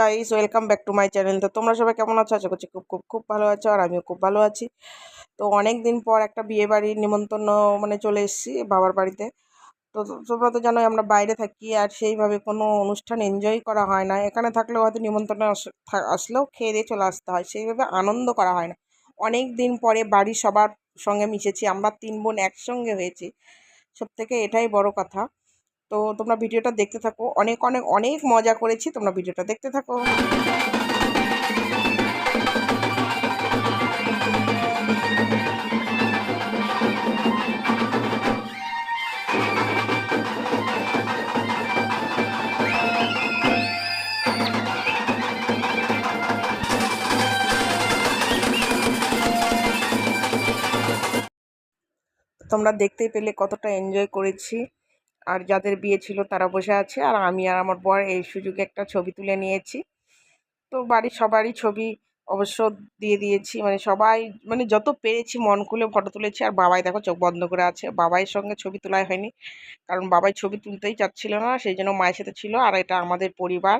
Guys welcome back to my channel তো তোমরা সবাই কেমন আছো? আশা করছি খুব খুব খুব ভালো আছো আর আমিও খুব ভালো আছি। তো অনেক দিন পর একটা বিয়ে বাড়ির নিমন্ত্রণ মানে চলে এসেছি বাবার বাড়িতে। তো তোমরা তো জানোই আমরা বাইরে থাকি আর সেইভাবে কোনো অনুষ্ঠান এনজয় করা হয় না। এখানে থাকলেও হয়তো নিমন্ত্রণে আসলেও খেয়ে দিয়ে চলে আসতে হয়। সেইভাবে আনন্দ করা হয় না। অনেক দিন পরে বাড়ির সবার সঙ্গে মিশেছি, আমরা তিন বোন একসঙ্গে হয়েছি। সব থেকে এটাই বড় কথা। তো তোমরা ভিডিওটা দেখতে থাকো। অনেক অনেক অনেক মজা করেছি। তোমরা ভিডিওটা দেখতে থাকো। তোমরা দেখতেই পেলে কতটা এনজয় করেছি। আর যাদের বিয়ে ছিল তারা বসে আছে। আর আমি আর আমার বর এই সুযোগে একটা ছবি তুলে নিয়েছি। তো বাড়ির সবারই ছবি অবশ্য দিয়ে দিয়েছি। মানে সবাই মানে যত পেরেছি মন খুলে ফটো তুলেছি। আর বাবাই দেখো চোখ বন্ধ করে আছে। বাবাইয়ের সঙ্গে ছবি তোলাই হয়নি। কারণ বাবাই ছবি তুলতেই চাচ্ছিল না। সেই জন্য মায়ের সাথে ছিল। আর এটা আমাদের পরিবার।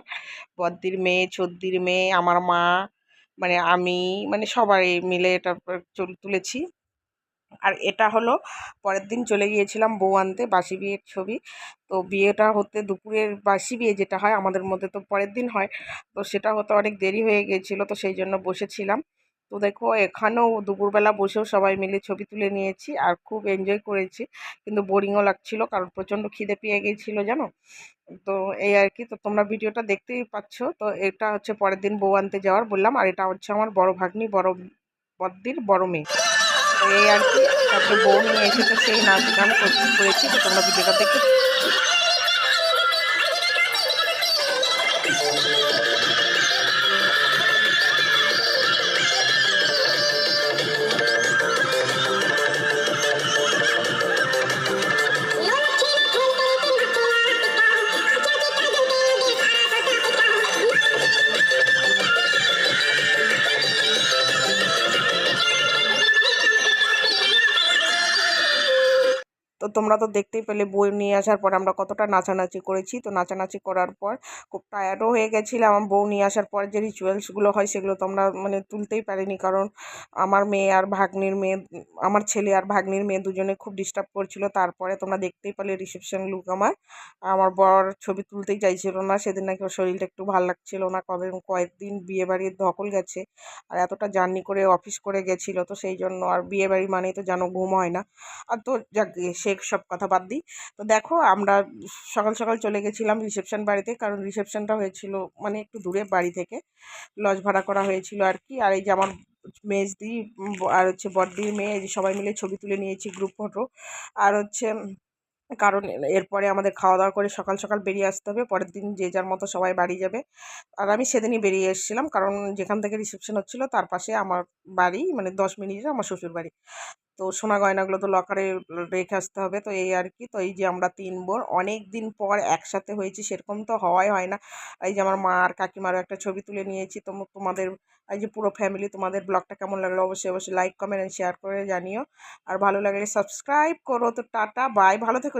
বদ্দির মেয়ে ছদ্দির মেয়ে, আমার মা মানে আমি মানে সবাই মিলে এটা তুলেছি। আর এটা হলো পরের দিন চলে গিয়েছিলাম বউ আনতে বাসি বিয়ের ছবি। তো বিয়েটা হতে দুপুরের বাসি বিয়ে যেটা হয় আমাদের মধ্যে তো পরের দিন হয়। তো সেটা হতে অনেক দেরি হয়ে গিয়েছিল তো সেই জন্য বসেছিলাম। তো দেখো এখানেও দুপুরবেলা বসেও সবাই মিলে ছবি তুলে নিয়েছি আর খুব এনজয় করেছি। কিন্তু বোরিংও লাগছিল কারণ প্রচণ্ড খিদে পেয়ে গিয়েছিল জানো? তো এই আর কি তো তোমরা ভিডিওটা দেখতেই পাচ্ছ। তো এটা হচ্ছে পরের দিন বউ আনতে যাওয়ার বললাম আর এটা হচ্ছে আমার বড় ভাগ্নি, বড় বদ্দির বড় মেয়ে। এই আর কি। তারপরে বউ নিয়ে এসে তো সেই নাচ গান করেছি, তো তোমরা ভিডিওটা দেখতে তো তোমরা তো দেখতেই পেলে বই নিয়ে আসার পর আমরা কতটা নাচানাচি করেছি। তো নাচানাচি করার পর খুব টায়ার্ডও হয়ে গেছিলাম। আমার বউ নিয়ে আসার পর যে রিচুয়ালসগুলো হয় সেগুলো তোমরা মানে তুলতেই পারিনি। কারণ আমার মেয়ে আর ভাগ্নির মেয়ে, আমার ছেলে আর ভাগ্নির মেয়ে দুজনে খুব ডিস্টার্ব করছিল। তারপরে তোমরা দেখতেই পেলে রিসেপশন লুক আমার। আমার বর ছবি তুলতেই চাইছিল না। সেদিন নাকি ওর শরীরটা একটু ভালো লাগছিল না। কবে কয়েকদিন বিয়ে বাড়ির ধকল গেছে আর এতটা জার্নি করে অফিস করে গেছিল। তো সেই জন্য আর বিয়ে বাড়ি মানেই তো জানো ঘুম হয় না। আর তো যাক, সে সে সব কথা বাদ দিই। তো দেখো, আমরা সকাল সকাল চলে গেছিলাম রিসেপশন বাড়িতে, কারণ রিসেপশনটা হয়েছিল মানে একটু দূরে বাড়ি থেকে। লজ ভাড়া করা হয়েছিল আর কি। আর এই যে আমার মেজদি আর হচ্ছে বড্ডির মেয়ে সবাই মিলে ছবি তুলে নিয়েছি গ্রুপ ফটো আর হচ্ছে, কারণ এরপরে আমাদের খাওয়া দাওয়া করে সকাল সকাল বেরিয়ে আসতে হবে, পরের দিন যে যার মতো সবাই বাড়ি যাবে। আর আমি সেদিনই বেরিয়ে এসেছিলাম, কারণ যেখান থেকে রিসেপশন হচ্ছিল, তার পাশে আমার বাড়ি মানে দশ মিনিটের আমার শ্বশুর বাড়ি। তো সোনা গয়নাগুলো তো লকারে রেখে আসতে হবে, তো এই আর কি। তো এই যে আমরা তিন বোন অনেক দিন পর একসাথে হয়েছি, সেরকম তো হওয়াই হয় না। এই যে আমার মা আর কাকিমারও একটা ছবি তুলে নিয়েছি, তো তোমাদের, এই যে পুরো ফ্যামিলি তোমাদের ব্লগটা কেমন লাগল অবশ্যই অবশ্যই লাইক কমেন্ট শেয়ার করে জানিও। আর ভালো লাগলে সাবস্ক্রাইব করো, তো টাটা বাই ভালো থেকো